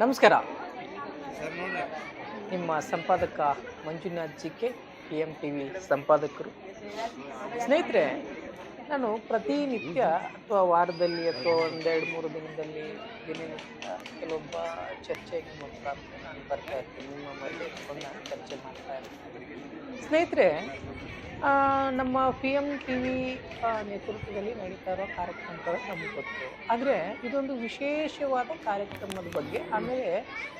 ನಮಸ್ಕಾರ. ನಿಮ್ಮ ಸಂಪಾದಕ Manjunath G K P M T V ಸಂಪಾದಕರು. ಸ್ನೇಹಿತರೆ ನಾನು ಪ್ರತಿನಿತ್ಯ ಅಥವಾ ವಾರದಲ್ಲಿ ಅಥವಾ ಒಂದೆರಡು ಮೂರು ದಿನದಲ್ಲಿ ದಿನನಿತ್ಯ ಕೆಲವೊಬ್ಬ ಚರ್ಚೆಗೆ ಮುಖಾಂತರ ನಾನು ಬರ್ತಾ ಇರ್ತೀನಿ. ನಿಮ್ಮ ಮಧ್ಯೆ ನಾನು ಚರ್ಚೆ ಮಾಡ್ತಾ ಇರ್ತೀನಿ. ಸ್ನೇಹಿತರೆ ನಮ್ಮ ಪಿ ಎಂ ಟಿ ವಿ ನೇತೃತ್ವದಲ್ಲಿ ನಡೀತಾ ಇರೋ ಕಾರ್ಯಕ್ರಮಗಳು ನಮಗೆ ಗೊತ್ತು. ಆದರೆ ಇದೊಂದು ವಿಶೇಷವಾದ ಕಾರ್ಯಕ್ರಮದ ಬಗ್ಗೆ ಆಮೇಲೆ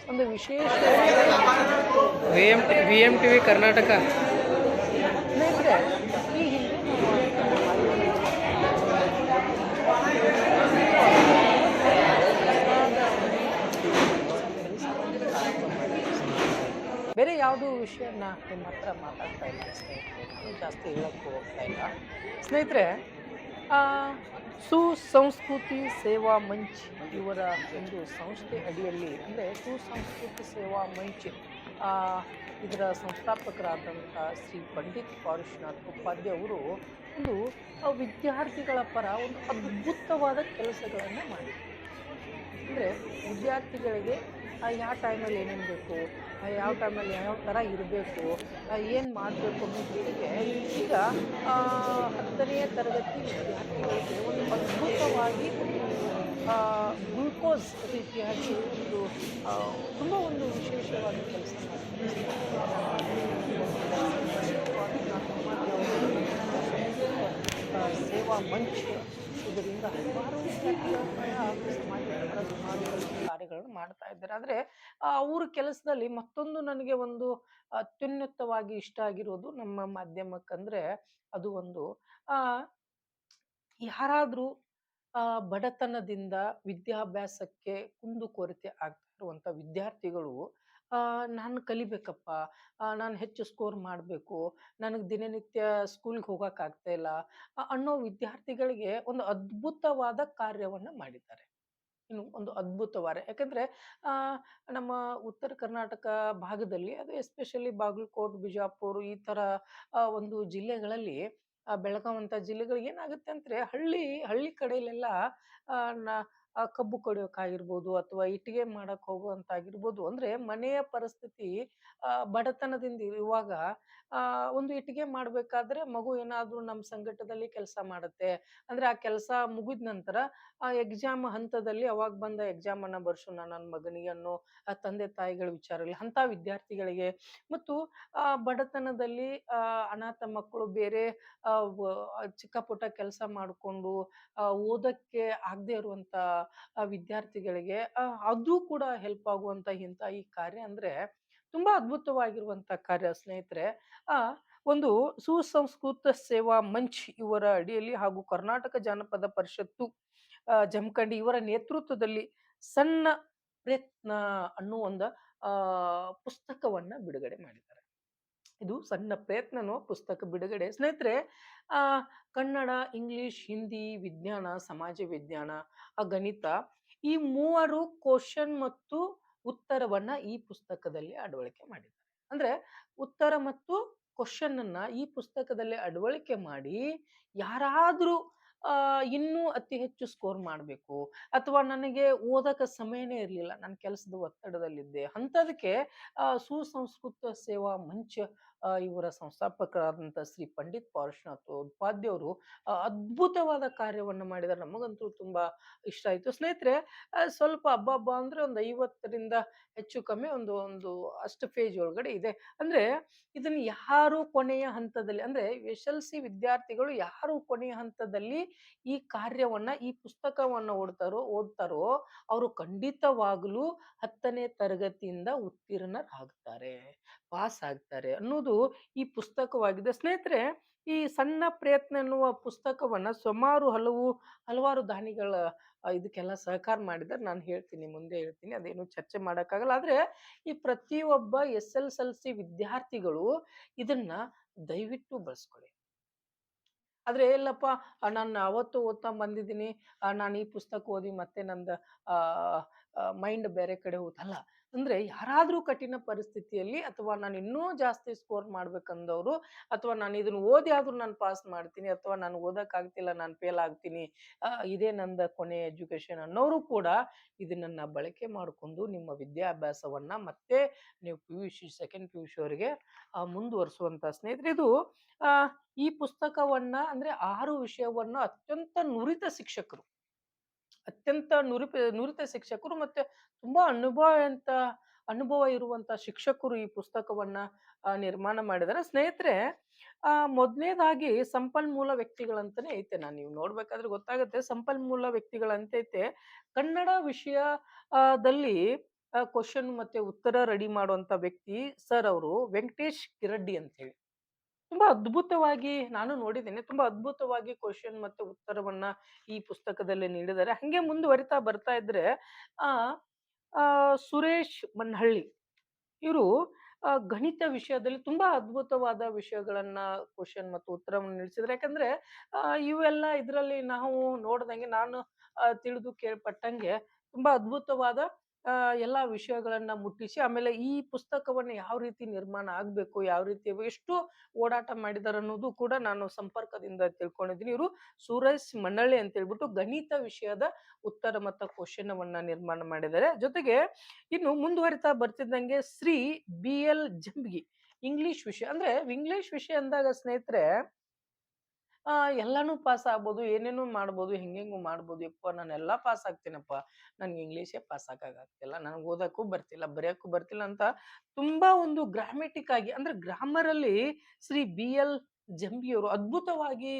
ಒಂದು ವಿಶೇಷವಾದ V M V M T V Karnataka ಸ್ನೇಹಿತರೆ ಈ ಹಿಂದೆ ಬೇರೆ ಯಾವುದೋ ವಿಷಯನ ನಿಮ್ಮ ಹತ್ರ ಮಾತಾಡ್ತಾ ಇಲ್ಲ, ಸ್ನೇಹಿತರೆ? ಜಾಸ್ತಿ ಹೇಳೋಕ್ಕೂ ಹೋಗ್ತಾ ಇಲ್ಲ. ಸ್ನೇಹಿತರೆ ಸುಸಂಸ್ಕೃತಿ ಸೇವಾ ಮಂಚ್ ಇವರ ಒಂದು ಸಂಸ್ಥೆ ಅಡಿಯಲ್ಲಿ, ಅಂದರೆ ಸುಸಂಸ್ಕೃತಿ ಸೇವಾ ಮಂಚ್ ಇದರ ಸಂಸ್ಥಾಪಕರಾದಂಥ ಶ್ರೀ ಪಂಡಿತ್ ಪಾರುಶ್ನಾಥ್ ಉಪಾಧ್ಯ ಅವರು ಒಂದು ವಿದ್ಯಾರ್ಥಿಗಳ ಪರ ಒಂದು ಅದ್ಭುತವಾದ ಕೆಲಸಗಳನ್ನು ಮಾಡಿದ್ದಾರೆ ಅಂದರೆ ವಿದ್ಯಾರ್ಥಿಗಳಿಗೆ ಯಾವ ಟೈಮಲ್ಲಿ ಏನೇನು ಬೇಕು? ಯಾವ ಟೈಮಲ್ಲಿ ಯಾವ ಥರ ಇರಬೇಕು ಏನು ಮಾಡಬೇಕು ಅನ್ನೋದಕ್ಕೆ ಈಗ ಹತ್ತನೆಯ ತರಗತಿ ವಿದ್ಯಾರ್ಥಿಗಳಿಗೆ ಒಂದು ಅದ್ಭುತವಾಗಿ ಗ್ಲೂಕೋಸ್ ರೀತಿಯಾಗಿ ಒಂದು ತುಂಬ ಒಂದು ವಿಶೇಷವಾದ ಕೆಲಸ ಸೇವಾ ಮಂಚ್ ಇದರಿಂದ ಹಲವಾರು ವಿದ್ಯಾರ್ಥಿಗಳ ಮಾಡ್ತಾ ಇದ್ದಾರೆ. ಆ ಅವ್ರ ಕೆಲಸದಲ್ಲಿ ಮತ್ತೊಂದು ನನಗೆ ಒಂದು ಅತ್ಯುನ್ನತವಾಗಿ ಇಷ್ಟ ಆಗಿರೋದು ನಮ್ಮ ಮಾಧ್ಯಮಕ್ಕಂದ್ರೆ ಅದು ಒಂದು ಆ ಯಾರಾದರೂ ಬಡತನದಿಂದ ವಿದ್ಯಾಭ್ಯಾಸಕ್ಕೆ ಕುಂದುಕೊರತೆ ಆಗ್ತಾ ಇರುವಂಥ ವಿದ್ಯಾರ್ಥಿಗಳು ಆ, ನಾನು ಕಲಿಬೇಕಪ್ಪ ನಾನು ಹೆಚ್ಚು ಸ್ಕೋರ್ ಮಾಡಬೇಕು ನನಗೆ ದಿನನಿತ್ಯ ಸ್ಕೂಲ್ಗೆ ಹೋಗಕ್ಕಾಗ್ತಾ ಇಲ್ಲ ಅನ್ನೋ ವಿದ್ಯಾರ್ಥಿಗಳಿಗೆ ಒಂದು ಅದ್ಭುತವಾದ ಕಾರ್ಯವನ್ನು ಮಾಡಿದ್ದಾರೆ. ಇನ್ನು ಒಂದು ಅದ್ಭುತವಾದ ಯಾಕಂದರೆ ನಮ್ಮ ಉತ್ತರ ಕರ್ನಾಟಕ ಭಾಗದಲ್ಲಿ ಅದು ಎಸ್ಪೆಷಲಿ ಬಾಗಲಕೋಟ್ ಬಿಜಾಪುರ್ ಈ ಥರ ಆ, ಒಂದು ಜಿಲ್ಲೆಗಳಲ್ಲಿ ಆ, ಬೆಳಗಾವಂಥ ಜಿಲ್ಲೆಗಳಿಗೆ ಏನಾಗುತ್ತೆ ಅಂದರೆ ಹಳ್ಳಿ ಹಳ್ಳಿ ಕಡೆಯಲ್ಲೆಲ್ಲ ಆ, ಕಬ್ಬು ಕಡಿಯೋಕ್ಕಾಗಿರ್ಬೋದು ಅಥವಾ ಇಟ್ಟಿಗೆ ಮಾಡಕ್ ಹೋಗುವಂತ ಆಗಿರ್ಬೋದು ಅಂದ್ರೆ ಮನೆಯ ಪರಿಸ್ಥಿತಿ ಬಡತನದಿಂದ ಇರುವಾಗ ಆ, ಒಂದು ಇಟ್ಟಿಗೆ ಮಾಡಬೇಕಾದ್ರೆ ಮಗು ಏನಾದರೂ ನಮ್ಮ ಸಂಘಟದಲ್ಲಿ ಕೆಲಸ ಮಾಡುತ್ತೆ. ಅಂದ್ರೆ ಆ ಕೆಲಸ ಮುಗಿದ ನಂತರ ಆ ಎಕ್ಸಾಮ್ ಹಂತದಲ್ಲಿ ಅವಾಗ ಬಂದ ಎಕ್ಸಾಮನ್ನು ಬರ್ಸೋಣ ನನ್ನ ಮಗನಿಗೆ ಅನ್ನೋ ತಂದೆ ತಾಯಿಗಳ ವಿಚಾರಗಳು ಅಂತ ವಿದ್ಯಾರ್ಥಿಗಳಿಗೆ. ಮತ್ತು ಆ, ಬಡತನದಲ್ಲಿ ಅನಾಥ ಮಕ್ಕಳು ಬೇರೆ ಚಿಕ್ಕ ಪುಟ್ಟ ಕೆಲಸ ಮಾಡಿಕೊಂಡು ಓದಕ್ಕೆ ಆಗದೆ ಇರುವಂಥ ಆ, ವಿದ್ಯಾರ್ಥಿಗಳಿಗೆ ಅದು ಕೂಡ ಹೆಲ್ಪ್ ಆಗುವಂಥ ಇಂಥ ಈ ಕಾರ್ಯ ಅಂದ್ರೆ ತುಂಬಾ ಅದ್ಭುತವಾಗಿರುವಂತ ಕಾರ್ಯ ಸ್ನೇಹಿತರೆ. ಆ, ಒಂದು ಸುಸಂಸ್ಕೃತ ಸೇವಾ ಮಂಚ್ ಇವರ ಅಡಿಯಲ್ಲಿ ಹಾಗೂ ಕರ್ನಾಟಕ ಜಾನಪದ ಪರಿಷತ್ತು ಜಮಖಂಡಿ ಇವರ ನೇತೃತ್ವದಲ್ಲಿ ಸಣ್ಣ ಪ್ರಯತ್ನ ಅನ್ನೋ ಒಂದು ಪುಸ್ತಕವನ್ನ ಬಿಡುಗಡೆ ಮಾಡಿದ್ದಾರೆ. ಇದು ಸಣ್ಣ ಪ್ರಯತ್ನನೋ ಪುಸ್ತಕ ಬಿಡುಗಡೆ. ಸ್ನೇಹಿತರೆ ಕನ್ನಡ, ಇಂಗ್ಲಿಷ್, ಹಿಂದಿ, ವಿಜ್ಞಾನ, ಸಮಾಜ ವಿಜ್ಞಾನ ಗಣಿತ ಈ ಮೂವರು ಕ್ವಶನ್ ಮತ್ತು ಉತ್ತರವನ್ನ ಈ ಪುಸ್ತಕದಲ್ಲಿ ಅಳವಡಿಕೆ ಮಾಡಿದ್ದಾರೆ. ಅಂದ್ರೆ ಉತ್ತರ ಮತ್ತು ಕ್ವಶನ್ ಅನ್ನ ಈ ಪುಸ್ತಕದಲ್ಲಿ ಅಳವಡಿಕೆ ಮಾಡಿ ಯಾರಾದ್ರೂ ಇನ್ನೂ ಅತಿ ಹೆಚ್ಚು ಸ್ಕೋರ್ ಮಾಡಬೇಕು. ಅಥವಾ ನನಗೆ ಓದಕ್ಕೆ ಸಮಯನೇ ಇರಲಿಲ್ಲ. ನನ್ನ ಕೆಲಸದ ಒತ್ತಡದಲ್ಲಿದ್ದೆ. ಅಂಥದಕ್ಕೆ ಸುಸಂಸ್ಕೃತ ಸೇವಾ ಮಂಚ ಇವರ ಸಂಸ್ಥಾಪಕರಾದಂಥ ಶ್ರೀ ಪಂಡಿತ್ ಪಾರ್ಶ್ವನಾಥ್ ಉಪಾಧ್ಯ ಅವರು ಅದ್ಭುತವಾದ ಕಾರ್ಯವನ್ನು ಮಾಡಿದ್ದಾರೆ. ನಮಗಂತೂ ತುಂಬಾ ಇಷ್ಟ ಆಯಿತು. ಸ್ನೇಹಿತರೆ ಸ್ವಲ್ಪ ಹಬ್ಬ ಹಬ್ಬ ಅಂದ್ರೆ ಒಂದು ಐವತ್ತರಿಂದ ಹೆಚ್ಚು ಕಮ್ಮಿ ಒಂದು ಒಂದು ಅಷ್ಟು ಪೇಜ್ ಒಳಗಡೆ ಇದೆ. ಅಂದ್ರೆ ಇದನ್ನು ಯಾರು ಕೊನೆಯ ಹಂತದಲ್ಲಿ, ಅಂದ್ರೆ ಎಸ್ ಎಲ್ ಸಿ ವಿದ್ಯಾರ್ಥಿಗಳು ಯಾರು ಕೊನೆಯ ಹಂತದಲ್ಲಿ ಈ ಕಾರ್ಯವನ್ನ, ಈ ಪುಸ್ತಕವನ್ನು ಓಡ್ತಾರೋ, ಓದ್ತಾರೋ, ಅವರು ಖಂಡಿತವಾಗಲೂ ಹತ್ತನೇ ತರಗತಿಯಿಂದ ಉತ್ತೀರ್ಣರಾಗ್ತಾರೆ. ಪಾಸ್ ಆಗ್ತಾರೆ ಅನ್ನೋದು ಈ ಪುಸ್ತಕವಾಗಿದೆ. ಸ್ನೇಹಿತರೆ, ಈ ಸಣ್ಣ ಪ್ರಯತ್ನ ಎನ್ನುವ ಪುಸ್ತಕವನ್ನ ಸುಮಾರು ಹಲವು, ಹಲವಾರು ದಾನಿಗಳ ಇದಕ್ಕೆಲ್ಲ ಸಹಕಾರ ಮಾಡಿದ್ದಾರೆ. ನಾನು ಹೇಳ್ತೀನಿ, ಮುಂದೆ ಹೇಳ್ತೀನಿ. ಅದೇನು ಚರ್ಚೆ ಮಾಡೋಕ್ಕಾಗಲ್ಲ. ಆದರೆ, ಈ ಪ್ರತಿಯೊಬ್ಬ ಎಸ್ ಎಲ್ ಎಲ್ ಸಿ ವಿದ್ಯಾರ್ಥಿಗಳು ಇದನ್ನ ದಯವಿಟ್ಟು ಬಳಸ್ಕೊಳ್ಳಿ. ಆದರೆ ಎಲ್ಲಪ್ಪ ನಾನು ಅವತ್ತು ಓದ್ತಾ ಬಂದಿದ್ದೀನಿ ನಾನು ಈ ಪುಸ್ತಕ ಓದಿ ಮತ್ತೆ ನಂದು ಮೈಂಡ್ ಬೇರೆ ಕಡೆ ಹೋದಲ್ಲ ಅಂದ್ರೆ ಯಾರಾದ್ರೂ ಕಠಿಣ ಪರಿಸ್ಥಿತಿಯಲ್ಲಿ ಅಥವಾ ನಾನು ಇನ್ನೂ ಜಾಸ್ತಿ ಸ್ಕೋರ್ ಮಾಡ್ಬೇಕಂದವರು ಅಥವಾ ನಾನು ಇದನ್ನ ಓದಿ ಆದ್ರೂ ನಾನು ಪಾಸ್ ಮಾಡ್ತೀನಿ ಅಥವಾ ನಾನು ಓದಕ್ ಆಗ್ತಿಲ್ಲ, ನಾನು ಫೇಲ್ ಆಗ್ತೀನಿ ಇದೇ ನಂದ ಕೊನೆ ಎಜುಕೇಶನ್ ಅನ್ನೋರು ಕೂಡ ಇದನ್ನ ಬಳಕೆ ಮಾಡಿಕೊಂಡು ನಿಮ್ಮ ವಿದ್ಯಾಭ್ಯಾಸವನ್ನ ಮತ್ತೆ ನೀವು P U C second P U C ಅವರಿಗೆ ಮುಂದುವರಿಸುವಂತ ಸ್ನೇಹಿತರೆ, ಇದು ಈ ಪುಸ್ತಕವನ್ನ ಅಂದ್ರೆ ಆರು ವಿಷಯವನ್ನ ಅತ್ಯಂತ ನುರಿತ ಶಿಕ್ಷಕರು ಅತ್ಯಂತ ನುರಿತ ನುರಿತ ಶಿಕ್ಷಕರು ಮತ್ತೆ ತುಂಬಾ ಅನುಭವ ಅಂತ ಅನುಭವ ಇರುವಂತ ಶಿಕ್ಷಕರು ಈ ಪುಸ್ತಕವನ್ನ ನಿರ್ಮಾಣ ಮಾಡಿದ್ದಾರೆ. ಸ್ನೇಹಿತರೆ, ಆ ಮೊದಲನೇದಾಗಿ ಸಂಪನ್ಮೂಲ ವ್ಯಕ್ತಿಗಳಂತಾನೆ ಐತೆ. ನಾನು ನೀವು ನೋಡ್ಬೇಕಾದ್ರೆ ಗೊತ್ತಾಗುತ್ತೆ. ಸಂಪನ್ಮೂಲ ವ್ಯಕ್ತಿಗಳಂತೈತೆ. ಕನ್ನಡ ವಿಷಯದಲ್ಲಿ ಕ್ವಶನ್ ಮತ್ತೆ ಉತ್ತರ ರೆಡಿ ಮಾಡುವಂತ ವ್ಯಕ್ತಿ ಸರ್ ಅವರು ವೆಂಕಟೇಶ್ ಕಿರಡ್ಡಿ ಅಂತ ಹೇಳಿ ತುಂಬಾ ಅದ್ಭುತವಾಗಿ ನಾನು ನೋಡಿದ್ದೇನೆ. ತುಂಬಾ ಅದ್ಭುತವಾಗಿ ಕ್ವಶನ್ ಮತ್ತು ಉತ್ತರವನ್ನ ಈ ಪುಸ್ತಕದಲ್ಲಿ ನೀಡಿದ್ದಾರೆ. ಹಂಗೆ ಮುಂದುವರಿತಾ ಬರ್ತಾ ಇದ್ರೆ, ಆ ಸುರೇಶ್ ಮನ್ಹಳ್ಳಿ ಇವರು ಗಣಿತ ವಿಷಯದಲ್ಲಿ ತುಂಬಾ ಅದ್ಭುತವಾದ ವಿಷಯಗಳನ್ನ ಕ್ವಶನ್ ಮತ್ತು ಉತ್ತರವನ್ನು ನಿಲ್ಲಿಸಿದ್ರೆ ಯಾಕಂದ್ರೆ ಇವೆಲ್ಲ ಇದರಲ್ಲಿ ನಾವು ನೋಡ್ದಂಗೆ ನಾನು ತಿಳಿದು ಕೇಳ್ಪಟ್ಟಂಗೆ ತುಂಬಾ ಅದ್ಭುತವಾದ ಎಲ್ಲಾ ವಿಷಯಗಳನ್ನ ಮುಟ್ಟಿಸಿ, ಆಮೇಲೆ ಈ ಪುಸ್ತಕವನ್ನ ಯಾವ ರೀತಿ ನಿರ್ಮಾಣ ಆಗಬೇಕು, ಯಾವ ರೀತಿ ಎಷ್ಟು ಓಡಾಟ ಮಾಡಿದಾರೆ ಅನ್ನೋದು ಕೂಡ ನಾನು ಸಂಪರ್ಕದಿಂದ ತಿಳ್ಕೊಂಡಿದ್ದೀನಿ. ಇವರು ಸೂರಜ್ ಮನ್ನಳ್ಳಿ ಅಂತ ಹೇಳ್ಬಿಟ್ಟು ಗಣಿತ ವಿಷಯದ ಉತ್ತರ ಮತ್ತು ಕ್ವಶನ್ ವನ್ನ ನಿರ್ಮಾಣ ಮಾಡಿದ್ದಾರೆ. ಜೊತೆಗೆ ಇನ್ನು ಮುಂದುವರಿತಾ ಬರ್ತಿದ್ದಂಗೆ Shri B L Jambagi English ವಿಷಯ. ಅಂದ್ರೆ ಇಂಗ್ಲಿಷ್ ವಿಷಯ ಅಂದಾಗ ಸ್ನೇಹಿತರೆ ಆ, ಎಲ್ಲಾನು ಪಾಸ್ ಆಗ್ಬೋದು, ಏನೇನೋ ಮಾಡ್ಬೋದು, ಹೆಂಗೆಂಗೋ ಮಾಡ್ಬೋದು, ಯಪ್ಪ ನಾನೆಲ್ಲ ಪಾಸ್ ಆಗ್ತೀನಪ್ಪ. ನನ್ಗೆ ಇಂಗ್ಲೀಷೇ ಪಾಸ್ ಆಗ್ತಿಲ್ಲ ನನಗೆ ಓದಕ್ಕೂ ಬರ್ತಿಲ್ಲ, ಬರೆಯಕ್ಕೂ ಬರ್ತಿಲ್ಲ ಅಂತ ತುಂಬಾ ಒಂದು ಗ್ರಾಮೆಟಿಕ್ ಆಗಿ, ಅಂದ್ರೆ ಗ್ರಾಮರಲ್ಲಿ ಶ್ರೀ ಬಿ ಎಲ್ ಜಂಬಿಯವರು ಅದ್ಭುತವಾಗಿ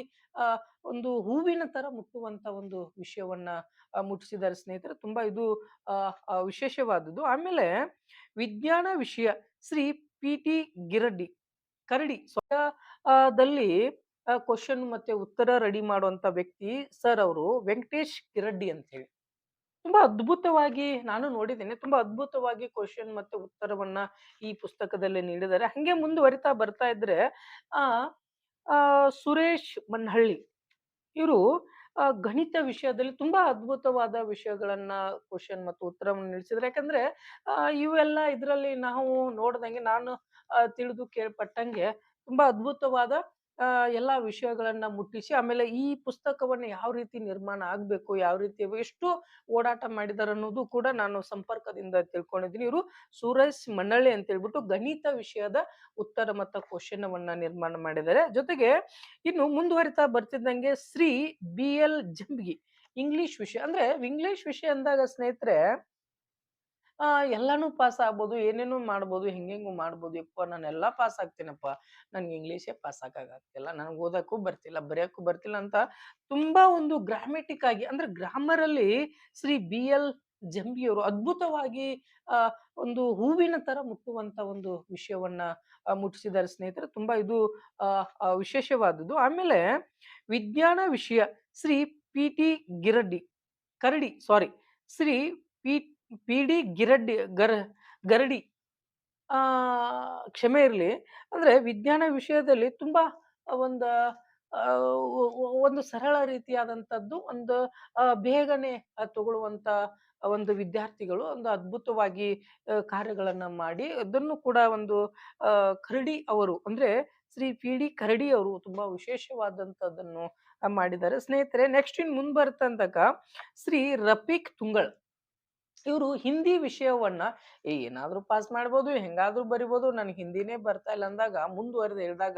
ಒಂದು ಹೂವಿನ ತರ ಮುಟ್ಟುವಂತ ಒಂದು ವಿಷಯವನ್ನ ಮುಟ್ಟಿಸಿದ್ದಾರೆ ಸ್ನೇಹಿತರೆ. ತುಂಬಾ ಇದು ವಿಶೇಷವಾದದ್ದು. ಆಮೇಲೆ ವಿಜ್ಞಾನ ವಿಷಯ, ಶ್ರೀ ಪಿ ಟಿ ಗಿರಡ್ಡಿ ಕರಡಿ ಸ್ವಯದಲ್ಲಿ ದಲ್ಲಿ ಕ್ವಶನ್ ಮತ್ತೆ ಉತ್ತರ ರೆಡಿ ಮಾಡುವಂತ ವ್ಯಕ್ತಿ ಸರ್ ಅವರು ವೆಂಕಟೇಶ್ ಕಿರಡ್ಡಿ ಅಂತ ಹೇಳಿ ತುಂಬಾ ಅದ್ಭುತವಾಗಿ ನಾನು ನೋಡಿದ್ದೇನೆ. ತುಂಬಾ ಅದ್ಭುತವಾಗಿ ಕ್ವಶನ್ ಮತ್ತೆ ಉತ್ತರವನ್ನ ಈ ಪುಸ್ತಕದಲ್ಲಿ ನೀಡಿದ್ದಾರೆ. ಹಂಗೆ ಮುಂದುವರಿತಾ ಬರ್ತಾ ಇದ್ರೆ, ಆ ಸುರೇಶ್ ಮನ್ಹಳ್ಳಿ ಇವರು ಗಣಿತ ವಿಷಯದಲ್ಲಿ ತುಂಬಾ ಅದ್ಭುತವಾದ ವಿಷಯಗಳನ್ನ ಕ್ವಶನ್ ಮತ್ತು ಉತ್ತರವನ್ನು ನಿಲ್ಸಿದ್ರೆ ಯಾಕಂದ್ರೆ ಇವೆಲ್ಲ ಇದರಲ್ಲಿ ನಾವು ನೋಡ್ದಂಗೆ ನಾನು ತಿಳಿದು ಕೇಳ್ಪಟ್ಟಂಗೆ ತುಂಬಾ ಅದ್ಭುತವಾದ ಎಲ್ಲಾ ವಿಷಯಗಳನ್ನ ಮುಟ್ಟಿಸಿ, ಆಮೇಲೆ ಈ ಪುಸ್ತಕವನ್ನ ಯಾವ ರೀತಿ ನಿರ್ಮಾಣ ಆಗ್ಬೇಕು, ಯಾವ ರೀತಿ ಎಷ್ಟು ಓಡಾಟ ಮಾಡಿದಾರೆ ಅನ್ನೋದು ಕೂಡ ನಾನು ಸಂಪರ್ಕದಿಂದ ತಿಳ್ಕೊಂಡಿದ್ದೀನಿ. ಇವರು ಸುರೇಶ್ ಮನ್ನಳ್ಳಿ ಅಂತ ಹೇಳ್ಬಿಟ್ಟು ಗಣಿತ ವಿಷಯದ ಉತ್ತರ ಮತ್ತು ಕ್ವಶನ್ ವನ್ನ ನಿರ್ಮಾಣ ಮಾಡಿದ್ದಾರೆ. ಜೊತೆಗೆ ಇನ್ನು ಮುಂದುವರಿತಾ ಬರ್ತಿದ್ದಂಗೆ Shri B L Jambagi, English ವಿಷಯ. ಅಂದ್ರೆ ಇಂಗ್ಲಿಷ್ ವಿಷಯ ಅಂದಾಗ ಸ್ನೇಹಿತರೆ ಆ, ಎಲ್ಲಾನು ಪಾಸ್ ಆಗ್ಬೋದು, ಏನೇನೋ ಮಾಡ್ಬೋದು, ಹೆಂಗೆಂಗೂ ಮಾಡ್ಬೋದು. ಯಪ್ಪ, ನಾನೆಲ್ಲ ಪಾಸ್ ಆಗ್ತೀನಪ್ಪ. ನನ್ಗೆ ಇಂಗ್ಲೀಷೇ ಪಾಸ್ ಆಗ್ತಿಲ್ಲ ನನಗೆ ಓದಕ್ಕೂ ಬರ್ತಿಲ್ಲ, ಬರೆಯಕ್ಕೂ ಬರ್ತಿಲ್ಲ ಅಂತ ತುಂಬಾ ಒಂದು ಗ್ರಾಮೆಟಿಕ್ ಆಗಿ, ಅಂದ್ರೆ ಗ್ರಾಮರ್ ಅಲ್ಲಿ ಶ್ರೀ ಬಿ ಎಲ್ ಜಂಬಿಯವರು ಅದ್ಭುತವಾಗಿ ಒಂದು ಹೂವಿನ ತರ ಮುಟ್ಟುವಂತ ಒಂದು ವಿಷಯವನ್ನ ಮುಟ್ಟಿಸಿದ್ದಾರೆ ಸ್ನೇಹಿತರೆ. ತುಂಬಾ ಇದು ವಿಶೇಷವಾದದ್ದು. ಆಮೇಲೆ ವಿಜ್ಞಾನ ವಿಷಯ ಶ್ರೀ ಪಿ ಟಿ ಗಿರಡ್ಡಿ ಕರಡಿ sorry Shri P P D Giraddi ಗರ, ಗರಡಿ ಕ್ಷಮೆ ಇರಲಿ. ಅಂದ್ರೆ ವಿಜ್ಞಾನ ವಿಷಯದಲ್ಲಿ ತುಂಬಾ ಒಂದು ಒಂದು ಸರಳ ರೀತಿಯಾದಂಥದ್ದು ಒಂದು ಬೇಗನೆ ತಗೊಳ್ಳುವಂಥ ಒಂದು ವಿದ್ಯಾರ್ಥಿಗಳು, ಒಂದು ಅದ್ಭುತವಾಗಿ ಕಾರ್ಯಗಳನ್ನು ಮಾಡಿ, ಅದನ್ನು ಕೂಡ ಒಂದು ಕರಡಿ ಅವರು, ಅಂದ್ರೆ ಶ್ರೀ ಪಿ ಡಿ ಕರಡಿ ಅವರು ತುಂಬಾ ವಿಶೇಷವಾದಂಥದ್ದನ್ನು ಮಾಡಿದ್ದಾರೆ. ಸ್ನೇಹಿತರೆ, ನೆಕ್ಸ್ಟ್ ಇನ್ ಮುಂದೆ ಬರ್ತಂತಕ ಶ್ರೀ ರಫೀಕ್ ತುಂಗಳ್. ಇವರು ಹಿಂದಿ ವಿಷಯವನ್ನ ಏನಾದ್ರೂ ಪಾಸ್ ಮಾಡ್ಬೋದು, ಹೆಂಗಾದ್ರೂ ಬರಿಬೋದು, ನನಗೆ ಹಿಂದಿನೇ ಬರ್ತಾ ಇಲ್ಲ ಅಂದಾಗ ಮುಂದುವರೆದು ಹೇಳಿದಾಗ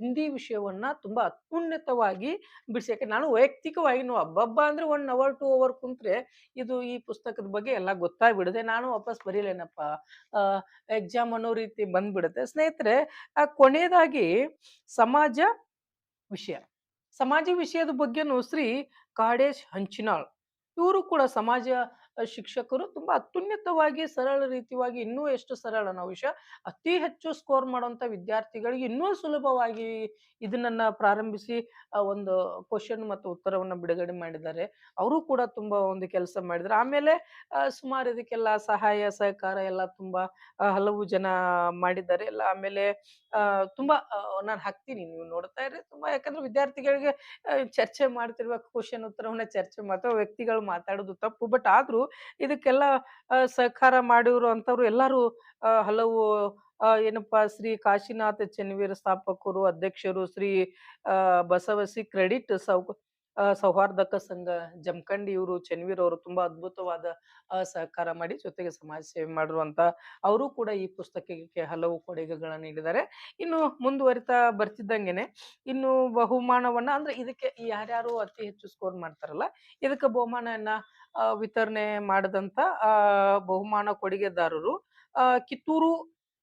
ಹಿಂದಿ ವಿಷಯವನ್ನ ತುಂಬಾ ಅತ್ಯುನ್ನತವಾಗಿ ಬಿಡಿಸಿ ನಾನು ವೈಯಕ್ತಿಕವಾಗಿ ಹಬ್ಬಬ್ಬ ಅಂದ್ರೆ ಒನ್ ಅವರ್ ಟೂ ಅವರ್ ಕುಂತ್ರೆ ಇದು ಈ ಪುಸ್ತಕದ ಬಗ್ಗೆ ಎಲ್ಲ ಗೊತ್ತಾಗ್ಬಿಡುತ್ತೆ. ನಾನು ವಾಪಸ್ ಬರೀಲೇನಪ್ಪ ಎಕ್ಸಾಮ್ ಅನ್ನೋ ರೀತಿ ಬಂದ್ಬಿಡುತ್ತೆ. ಸ್ನೇಹಿತರೆ, ಆ ಕೊನೆಯದಾಗಿ ಸಮಾಜ ವಿಷಯ. ಸಮಾಜ ವಿಷಯದ ಬಗ್ಗೆನು ಶ್ರೀ ಕಾಡೇಶ್ ಹಂಚಿನಾಳ್. ಇವರು ಕೂಡ ಸಮಾಜ ಶಿಕ್ಷಕರು ತುಂಬಾ ಅತ್ಯುನ್ನತವಾಗಿ, ಸರಳ ರೀತಿಯಾಗಿ ಇನ್ನೂ ಎಷ್ಟು ಸರಳ ನಾವು ವಿಷಯ, ಅತಿ ಹೆಚ್ಚು ಸ್ಕೋರ್ ಮಾಡುವಂತ ವಿದ್ಯಾರ್ಥಿಗಳಿಗೆ ಇನ್ನೂ ಸುಲಭವಾಗಿ ಇದನ್ನ ಪ್ರಾರಂಭಿಸಿ ಒಂದು ಕ್ವಶನ್ ಮತ್ತು ಉತ್ತರವನ್ನ ಬಿಡುಗಡೆ ಮಾಡಿದ್ದಾರೆ. ಅವರು ಕೂಡ ತುಂಬಾ ಒಂದು ಕೆಲಸ ಮಾಡಿದ್ರು. ಆಮೇಲೆ ಸುಮಾರು ಇದಕ್ಕೆಲ್ಲ ಸಹಾಯ, ಸಹಕಾರ ಎಲ್ಲ ತುಂಬಾ ಹಲವು ಜನ ಮಾಡಿದ್ದಾರೆ. ಎಲ್ಲ ಆಮೇಲೆ ತುಂಬಾ ನಾನು ಹಾಕ್ತೀನಿ, ನೀವು ನೋಡ್ತಾ ಇದ್ರೆ ತುಂಬಾ ಯಾಕಂದ್ರೆ ವಿದ್ಯಾರ್ಥಿಗಳಿಗೆ ಚರ್ಚೆ ಮಾಡ್ತಿರ್ಬೇಕು ಕ್ವಶನ್ ಉತ್ತರವನ್ನ ಚರ್ಚೆ ಮಾಡ್ತಾ ವ್ಯಕ್ತಿಗಳು ಮಾತಾಡೋದು ತಪ್ಪು. ಬಟ್ ಆದ್ರೂ ಇದಕ್ಕೆಲ್ಲ ಸಹಕಾರ ಮಾಡಿರೋ ಅಂಥವ್ರು ಎಲ್ಲರೂ ಹಲವು ಏನಪ್ಪಾ ಶ್ರೀ ಕಾಶಿನಾಥ ಚೆನ್ನವೀರ ಸ್ಥಾಪಕರು ಅಧ್ಯಕ್ಷರು ಶ್ರೀ ಆ, ಬಸವಸಿ ಕ್ರೆಡಿಟ್ ಸೌ ಸೌಹಾರ್ದಕ ಸಂಘ, ಜಮಖಂಡಿ ಇವರು, ಚೆನ್ವೀರ್ ಅವರು ತುಂಬಾ ಅದ್ಭುತವಾದ ಸಹಕಾರ ಮಾಡಿ ಜೊತೆಗೆ ಸಮಾಜ ಸೇವೆ ಮಾಡಿರುವಂತ ಅವರು ಕೂಡ ಈ ಪುಸ್ತಕಕ್ಕೆ ಹಲವು ಕೊಡುಗೆಗಳನ್ನ ನೀಡಿದ್ದಾರೆ. ಇನ್ನು ಮುಂದುವರಿತಾ ಬರ್ತಿದ್ದಂಗೆನೆ ಇನ್ನು ಬಹುಮಾನವನ್ನ ಅಂದ್ರೆ ಇದಕ್ಕೆ ಯಾರ್ಯಾರು ಅತಿ ಹೆಚ್ಚು ಸ್ಕೋರ್ ಮಾಡ್ತಾರಲ್ಲ, ಇದಕ್ಕೆ ಬಹುಮಾನವನ್ನ ವಿತರಣೆ ಮಾಡದಂತ ಬಹುಮಾನ ಕೊಡುಗೆದಾರರು ಕಿತ್ತೂರು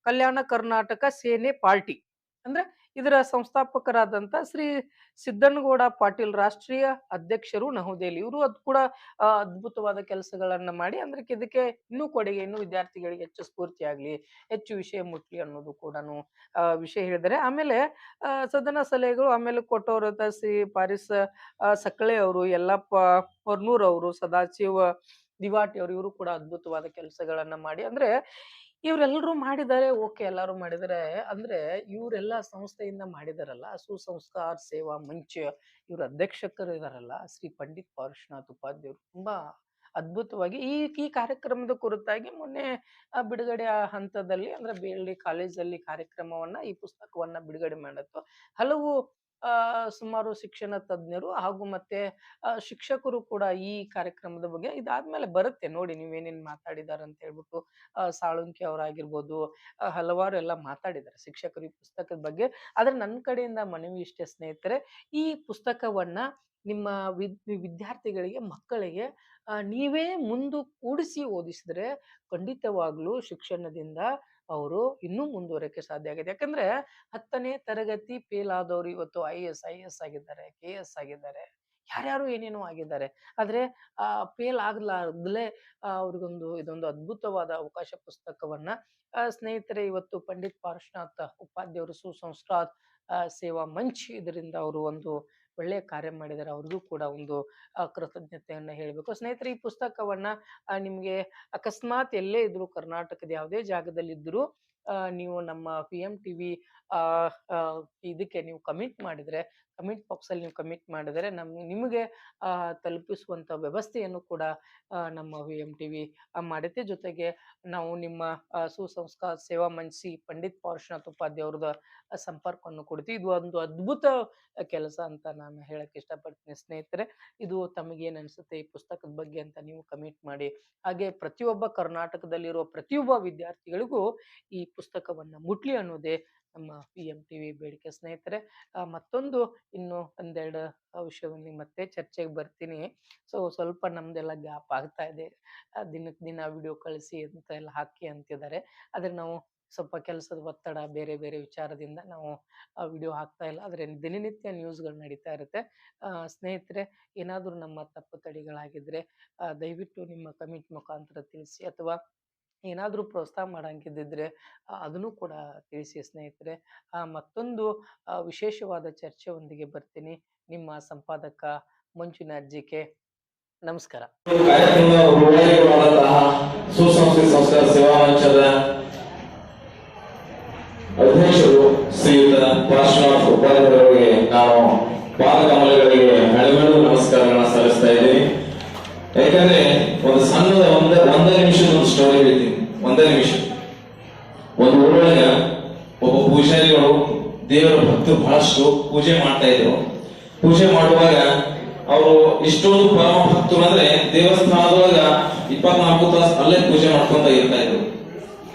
ಕಲ್ಯಾಣ ಕರ್ನಾಟಕ ಸೇನೆ ಪಾರ್ಟಿ. ಅಂದ್ರೆ ಇದರ ಸಂಸ್ಥಾಪಕರಾದಂತ ಶ್ರೀ ಸಿದ್ದನಗೌಡ ಪಾಟೀಲ್ ರಾಷ್ಟ್ರೀಯ ಅಧ್ಯಕ್ಷರು ನವದೆಹಲಿ. ಇವರು ಅದು ಕೂಡ ಅದ್ಭುತವಾದ ಕೆಲಸಗಳನ್ನ ಮಾಡಿ ಅಂದ್ರೆ ಇದಕ್ಕೆ ಇನ್ನೂ ಕೊಡುಗೆ, ಇನ್ನೂ ವಿದ್ಯಾರ್ಥಿಗಳಿಗೆ ಹೆಚ್ಚು ಸ್ಫೂರ್ತಿ ಆಗ್ಲಿ, ಹೆಚ್ಚು ವಿಷಯ ಮುಟ್ಲಿ ಅನ್ನೋದು ಕೂಡ ವಿಷಯ ಹೇಳಿದರೆ ಆಮೇಲೆ ಸದನ ಸಲಹೆಗಳು ಆಮೇಲೆ ಕೊಟ್ಟವರ ಶ್ರೀ ಪಾರಿಸ್ ಸಕ್ಕಳೆ ಅವರು, ಯಲ್ಲಪ್ಪ ಹೊರ್ನೂರ್ ಅವರು, ಸದಾಶಿವ ದಿವಾಟಿ ಅವರು, ಇವರು ಕೂಡ ಅದ್ಭುತವಾದ ಕೆಲಸಗಳನ್ನ ಮಾಡಿ. ಅಂದ್ರೆ ಇವರೆಲ್ಲರೂ ಮಾಡಿದ್ದಾರೆ ಓಕೆ, ಎಲ್ಲರೂ ಮಾಡಿದರೆ. ಅಂದ್ರೆ ಇವರೆಲ್ಲ ಸಂಸ್ಥೆಯಿಂದ ಮಾಡಿದಾರಲ್ಲ, ಸುಸಂಸ್ಕಾರ, ಸೇವಾ, ಮಂಚ, ಇವ್ರ ಅಧ್ಯಕ್ಷಕರು ಇದಾರಲ್ಲ, ಶ್ರೀ ಪಂಡಿತ್ ಪಾರುಶ್ನಾಥ್ ಉಪಾಧ್ಯಾಯರು ತುಂಬಾ ಅದ್ಭುತವಾಗಿ ಈ ಈ ಕಾರ್ಯಕ್ರಮದ ಕುರಿತಾಗಿ ಮೊನ್ನೆ ಬಿಡುಗಡೆ ಹಂತದಲ್ಲಿ ಅಂದ್ರೆ ಬೇಳ್ಳಿ ಕಾಲೇಜಲ್ಲಿ ಕಾರ್ಯಕ್ರಮವನ್ನ ಈ ಪುಸ್ತಕವನ್ನ ಬಿಡುಗಡೆ ಮಾಡಿತ್ತು ಹಲವು ಸುಮಾರು ಶಿಕ್ಷಣ ತಜ್ಞರು ಹಾಗೂ ಮತ್ತೆ ಶಿಕ್ಷಕರು ಕೂಡ ಈ ಕಾರ್ಯಕ್ರಮದ ಬಗ್ಗೆ ಇದಾದ್ಮೇಲೆ ಬರುತ್ತೆ. ನೋಡಿ ನೀವೇನೇನ್ ಮಾತಾಡಿದಾರೆ ಅಂತ ಹೇಳ್ಬಿಟ್ಟು ಸಾಳುಂಕಿ ಅವರಾಗಿರ್ಬೋದು ಹಲವಾರು ಎಲ್ಲ ಮಾತಾಡಿದ್ದಾರೆ ಶಿಕ್ಷಕರು ಈ ಪುಸ್ತಕದ ಬಗ್ಗೆ. ಆದ್ರೆ ನನ್ನ ಕಡೆಯಿಂದ ಮನವಿ ಇಷ್ಟೇ, ಸ್ನೇಹಿತರೆ, ಈ ಪುಸ್ತಕವನ್ನ ನಿಮ್ಮ ವಿದ್, ವಿದ್ಯಾರ್ಥಿಗಳಿಗೆ, ಮಕ್ಕಳಿಗೆ ನೀವೇ ಮುಂದು ಕೂಡಿಸಿ ಓದಿಸಿದ್ರೆ ಖಂಡಿತವಾಗ್ಲೂ ಶಿಕ್ಷಣದಿಂದ ಅವರು ಇನ್ನೂ ಮುಂದುವರಕ್ಕೆ ಸಾಧ್ಯ ಆಗಿದೆ. ಯಾಕಂದ್ರೆ ಹತ್ತನೇ ತರಗತಿ ಫೇಲ್ ಆದವರು ಇವತ್ತು ಐ ಎಸ್ ಐ ಎಸ್ ಆಗಿದ್ದಾರೆ ಕೆ ಎಸ್ ಆಗಿದ್ದಾರೆ. ಯಾರ್ಯಾರು ಏನೇನೋ ಆಗಿದ್ದಾರೆ. ಆದ್ರೆ, ಆ ಫೇಲ್ ಆಗ್ಲಾರ್ದಲೇ ಅವ್ರಿಗೊಂದು ಇದೊಂದು ಅದ್ಭುತವಾದ ಅವಕಾಶ ಪುಸ್ತಕವನ್ನ ಸ್ನೇಹಿತರೆ, ಇವತ್ತು ಪಂಡಿತ್ ಪಾರ್ಶ್ವನಾಥ್ ಉಪಾಧ್ಯಾಯರು ಸುಸಂಸ್ಕೃತ ಸೇವಾ ಮಂಚ್ ಇದರಿಂದ ಅವರು ಒಂದು ಒಳ್ಳೆಯ ಕಾರ್ಯ ಮಾಡಿದ್ದಾರೆ ಅವ್ರಿಗೂ ಕೂಡ ಒಂದು ಕೃತಜ್ಞತೆಯನ್ನು ಹೇಳಬೇಕು. ಸ್ನೇಹಿತರೆ, ಈ ಪುಸ್ತಕವನ್ನ ನಿಮಗೆ ಅಕಸ್ಮಾತ್ ಎಲ್ಲೇ ಇದ್ರು, ಕರ್ನಾಟಕದ ಯಾವುದೇ ಜಾಗದಲ್ಲಿ ಇದ್ರು ನೀವು ನಮ್ಮ ಪಿ ಎಂ ಟಿ ವಿ ಇದಕ್ಕೆ ನೀವು ಕಮಿಟ್ ಮಾಡಿದ್ರೆ ಕಮಿಟ್ ಬಾಕ್ಸ್ ಅಲ್ಲಿ ನೀವು ಕಮೆಂಟ್ ಮಾಡಿದರೆ ನಮ್ ನಿಮಗೆ ತಲುಪಿಸುವಂತ ವ್ಯವಸ್ಥೆಯನ್ನು ಕೂಡ ನಮ್ಮ ವಿ ಎಂ ಟಿ ವಿ ಮಾಡುತ್ತೆ. ಜೊತೆಗೆ ನಾವು ನಿಮ್ಮ ಸುಸಂಸ್ಕಾರ ಸೇವಾ ಮಂಚಿ ಪಂಡಿತ್ ಪಾರ್ಶ್ವನಾಥ್ ಉಪಾಧ್ಯಾಯ ಅವ್ರದ ಸಂಪರ್ಕವನ್ನು ಕೊಡ್ತೀವಿ ಇದು ಒಂದು ಅದ್ಭುತ ಕೆಲಸ ಅಂತ ನಾನು ಹೇಳಕ್ ಇಷ್ಟಪಡ್ತೀನಿ. ಸ್ನೇಹಿತರೆ, ಇದು ತಮಗೇನು ಅನಿಸುತ್ತೆ ಈ ಪುಸ್ತಕದ ಬಗ್ಗೆ ಅಂತ ನೀವು ಕಮೆಂಟ್ ಮಾಡಿ. ಹಾಗೆ ಪ್ರತಿಯೊಬ್ಬ ಕರ್ನಾಟಕದಲ್ಲಿರುವ ಪ್ರತಿಯೊಬ್ಬ ವಿದ್ಯಾರ್ಥಿಗಳಿಗೂ ಈ ಪುಸ್ತಕವನ್ನ ಮುಟ್ಲಿ ಅನ್ನೋದೇ ನಮ್ಮ ಪಿ ಎಂ ಟಿ ವಿ ಬೇಡಿಕೆ ಸ್ನೇಹಿತರೆ ಮತ್ತೊಂದು ಇನ್ನು ಒಂದೆರಡು ವಿಷಯವನ್ನು ಮತ್ತೆ ಚರ್ಚೆಗೆ ಬರ್ತೀನಿ. ಸೊ ಸ್ವಲ್ಪ ನಮ್ದೆಲ್ಲ ಗ್ಯಾಪ್ ಆಗ್ತಾ ಇದೆ. ದಿನಕ್ಕೆ ದಿನ ವಿಡಿಯೋ ಕಳಿಸಿ ಅಂತ ಎಲ್ಲ ಹಾಕಿ ಅಂತಿದ್ದಾರೆ. ಆದರೆ ನಾವು ಸ್ವಲ್ಪ ಕೆಲಸದ ಒತ್ತಡ ಬೇರೆ ಬೇರೆ ವಿಚಾರದಿಂದ ನಾವು ವಿಡಿಯೋ ಹಾಕ್ತಾ ಇಲ್ಲ. ಆದರೆ ದಿನನಿತ್ಯ ನ್ಯೂಸ್ಗಳು ನಡೀತಾ ಇರುತ್ತೆ. ಸ್ನೇಹಿತರೆ ಏನಾದರೂ ನಮ್ಮ ತಪ್ಪು ತಡೆಗಳಾಗಿದ್ದರೆ ದಯವಿಟ್ಟು ನಿಮ್ಮ ಕಮೆಂಟ್ ಮುಖಾಂತರ ತಿಳಿಸಿ. ಅಥವಾ ಏನಾದರೂ ಪ್ರೋತ್ಸಾಹ ಮಾಡಂಗಿದ್ದಿದ್ರೆ ಅದನ್ನು ಕೂಡ ತಿಳಿಸಿ ಸ್ನೇಹಿತರೆ. ಮತ್ತೊಂದು ವಿಶೇಷವಾದ ವಿಶೇಷವಾದ ಚರ್ಚೆಯೊಂದಿಗೆ ಬರ್ತೀನಿ. ನಿಮ್ಮ ಸಂಪಾದಕ ಮಂಜುನಾಥ್ ಜಿ ಕೆ ನಮಸ್ಕಾರ ಸಲ್ಲಿಸ್ತಾ ಇದ್ದೀನಿ. ಯಾಕಂದ್ರೆ, ಒಂದು ಸಣ್ಣದ ಒಂದ ಒಂದ ನಿಮಿಷದ ಒಂದು ಸ್ಟೋರಿ ಹೇಳ್ತೀನಿ ಒಂದೇ ನಿಮಿಷ ಒಂದು ಊರೊಳಗ ಒಬ್ಬ ಪೂಜಾರಿಗಳು ದೇವರ ಭಕ್ತರು ಬಹಳಷ್ಟು ಪೂಜೆ ಮಾಡ್ತಾ ಇದ್ರು. ಪೂಜೆ ಮಾಡುವಾಗ ಅವರು ಇಷ್ಟೊಂದು ಪರಮ ಭಕ್ತರು ಅಂದ್ರೆ ದೇವಸ್ಥಾನದೊಳಗ ಇಪ್ಪತ್ನಾಲ್ಕು ತಾಸು ಅಲ್ಲೇ ಪೂಜೆ ಮಾಡ್ಕೊಂತ ಇರ್ತಾ ಇದ್ರು.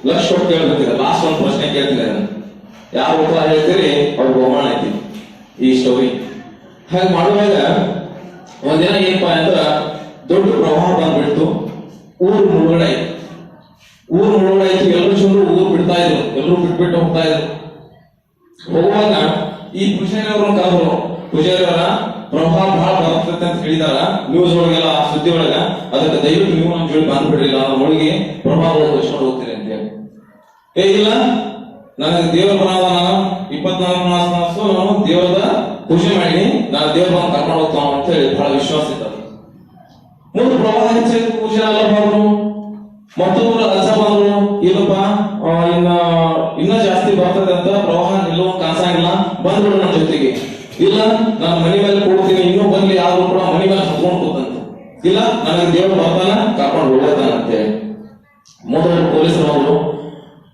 ಲಕ್ಷ ಕೊಟ್ಟು ಕೇಳ್ಬೇಕಿಲ್ಲ ಲಾಸ್ಟ್ ಒಂದು ಪ್ರಶ್ನೆ ಕೇಳ್ತಿದ್ದೆ ಯಾರು ಉತ್ತರ ಹೇಳ್ತೀರಿ? ಅವ್ರು ಬಹುಮಾನ ಐತಿ ಈ ಸ್ಟೋರಿ ಹಾಗೆ ಮಾಡುವಾಗ ಒಂದಿನ ಏನಪ್ಪ ಅಂದ್ರ ದೊಡ್ಡ ಪ್ರವಾಹ ಬಂದ್ಬಿಡ್ತು. ಊರು ಮುಳುಗಡೆ ಊರು ಮುಳುಗಡೆ ಎಲ್ಲರೂ ಜನರು ಊರು ಬಿಡ್ತಾ ಇದ್ರು. ಎಲ್ಲರೂ ಬಿಟ್ಬಿಟ್ಟು ಹೋಗ್ತಾ ಇದ್ರು. ಹೋಗುವಾಗ ಈ ಪೂಜಾರಿಯವರು ಅಂತ ಅವರು. ಪೂಜಾರಿಯವರ ಪ್ರಭಾವ ಬಹಳ ಬರ್ತದೆ ಅಂತ ಹೇಳಿದಾರ. ನ್ಯೂಸ್ ಒಳಗೆಲ್ಲ ಸುದ್ದಿ ಒಳಗ. ಅದಕ್ಕೆ ದಯವಿಟ್ಟು ನೀವು ನಮ್ಮ ಹೇಳಿ ಬಂದ್ಬಿಡ್ಲಿಲ್ಲ. ನಮ್ಮ ಒಳಗೆ ಪ್ರಭಾವ ಹೋಗ್ತೀರಿ ಅಂತ ಹೇಳಿ. ಏ ಇಲ್ಲ. ನನಗೆ ದೇವರ ಬರೋದ ನಾನು ಇಪ್ಪತ್ನಾಲ್ಕು ಮಾಸ ನಾನು ದೇವರದ ಪೂಜೆ ಮಾಡಿ ನಾನು ದೇವರನ್ನು ಕರ್ಕೊಂಡು ಹೋಗ್ತಾವ ಅಂತ ಹೇಳಿ ಬಹಳ ವಿಶ್ವಾಸ ಇದ್ದ ಮೂರು ಪ್ರಭಾವ ಹೆಚ್ಚಾಗಿ ಪೂಜೆ ಆಗಬಹುದು ಮತ್ತೊಬ್ಬರು ರಜಾ ಬಂದ್ರು. ಇಲ್ಲಪ್ಪ ಆ, ಇನ್ನ ಜಾಸ್ತಿ ಬರ್ತದೆ ಅಂತ ಪ್ರವಾಹ ನಿಲ್ಲುವ ಬಂದ್ಬಿಡು ನನ್ನ ಜೊತೆಗೆ. ಇಲ್ಲ, ನಾನು ಮನೆ ಮೇಲೆ ಕೊಡ್ತೀನಿ, ಇನ್ನೂ ಬಂದ್ಲಿ ಯಾರು ಕೂಡ ಮನೆ ಮೇಲೆ ಹತ್ಕೊಂಡು ಕೂತಂತೆ. ಇಲ್ಲ, ನನಗೆ ದೇವ್ರ ಬರ್ತಾನ ಕರ್ಕೊಂಡು ಹೋಗೋತಾನ ಮೊದಲು ಪೊಲೀಸ್ ಹೋದ್ರು